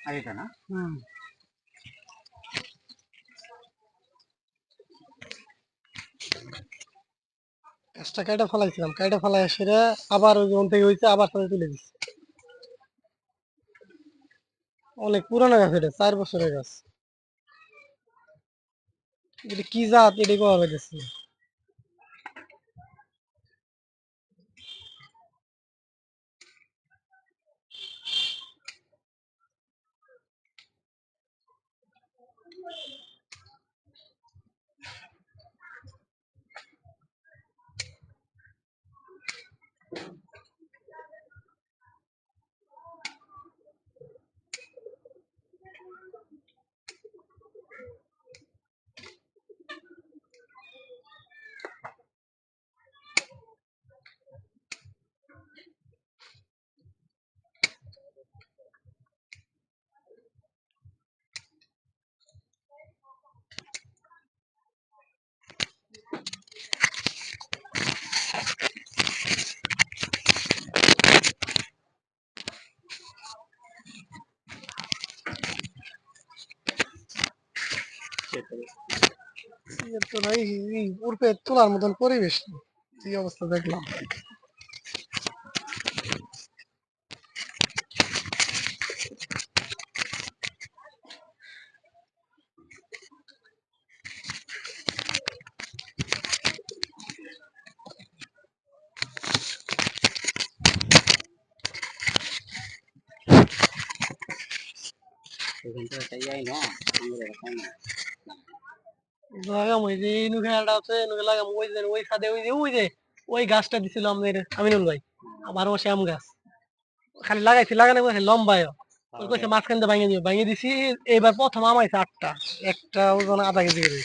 আর এটা না? হুম। গাছটা কাইটা ফেলাইছিলাম কাইটা ফেলাই সেটা আবার ওই জন থেকে হয়েছে আবার সাথে তুলে দিচ্ছে অনেক পুরানো গাছ এটা চার বছরের গাছ। এটা কি জাত এটা করা হইতেছে? তোলার মতন পরিবেশ এই অবস্থা দেখলাম। এখান থেকে তাই যাই না আমাদের এলাকায় না লাগাম ওই যে আছে লাগাম ওই যে ওই সাথে ওই যে ওই যে ওই গাছটা দিছিল আমাদের আমিনুল ভাই আমার ও শ্যাম গাছ। খালি লাগাইছি লাগানো করে লম্বায়। ওই কইছে মাঝখান দিয়ে ভাঙিয়ে দিও ভাঙিয়ে দিছি এবার প্রথম আমাইছে আটটা একটা ওজন আধা কেজি করে।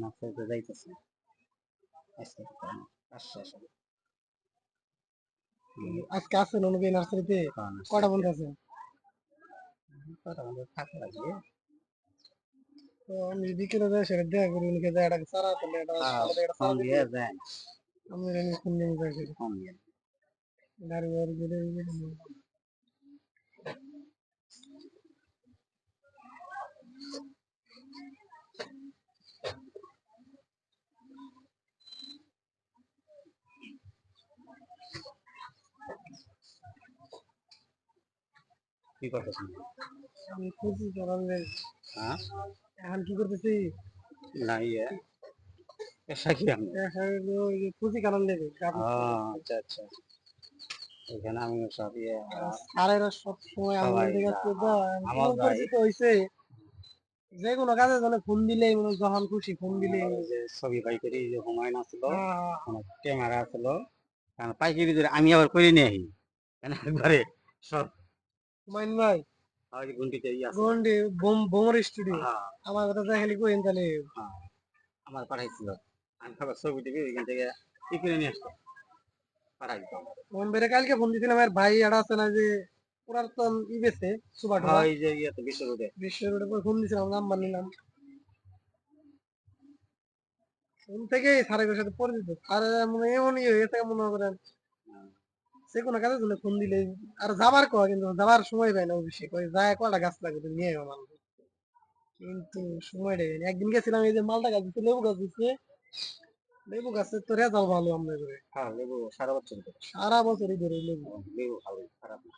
মাছের তো যাইতেছে আজকে আজকে আছে ননবী নার্সারিতে কটা বন্ধু আছে কটা আমাদের থাকা লাগবে তো আমি বিকেলে যাই সেটা দেখা করি উনিকে যায় একটা সারা তাহলে সারা ফোন দিয়ে যায় আমি ফোন যাই দিয়ে কি করতেছেন হ্যাঁ? এখন কি করতেছি? না ইয়ে পেশা কি কারণ নেবে আচ্ছা আচ্ছা। এখানে আমি সব ইয়ে সব সময় সবাই আমাদের কাছে যা- আমার ভাই। পরিচিত হয়েছে যে কোনো কাজে জন্য ফোন দিলে যখন খুশি ফোন দিলে যে ছবি বাই করি যে হুমায়ুন আসলো ক্যামেরা আসলো কারণ পাইকারি ধরে আমি আবার করে নিয়ে আহি। একবারে সব মাইন ভাই গন্ডি বোম বোমর স্টুডিও। হ্যাঁ, আমার কথা দেখালি কইন তাহলে। হ্যাঁ, আমার পাঠাইছিল। আমি খাবার ছবি ওইখান থেকে ই করে নিয়ে আসতো কালকে ফোন আর ভাই আছে না যে পুরাতন ই বেছে সুপার হ্যাঁ, ওই যে ইয়েতে বিশ্ব রোডে। বিশ্ব রোডে পর ফোন নাম্বার নিলাম। ফোন থেকে সাথে পরিচিত। আর মানে এমন ইয়ে হয়ে থাকে মনে করেন যে কোনো কাজের জন্য ফোন দিলে আর যাবার কয় কিন্তু যাবার সময় পায় না অফিসে কয় যায় কয়টা গাছ লাগবে তুমি নিয়ে মাল। কিন্তু সময় দেয় না। একদিন গেছিলাম এই যে মালটা গাছ দিচ্ছে লেবু গাছ দিচ্ছে লেবু গাছে তো রেজাল ভালো আমরা করে। হ্যাঁ লেবু সারা বছর ধরে। সারা বছরই ধরে লেবু। লেবু ভালো খারাপ না।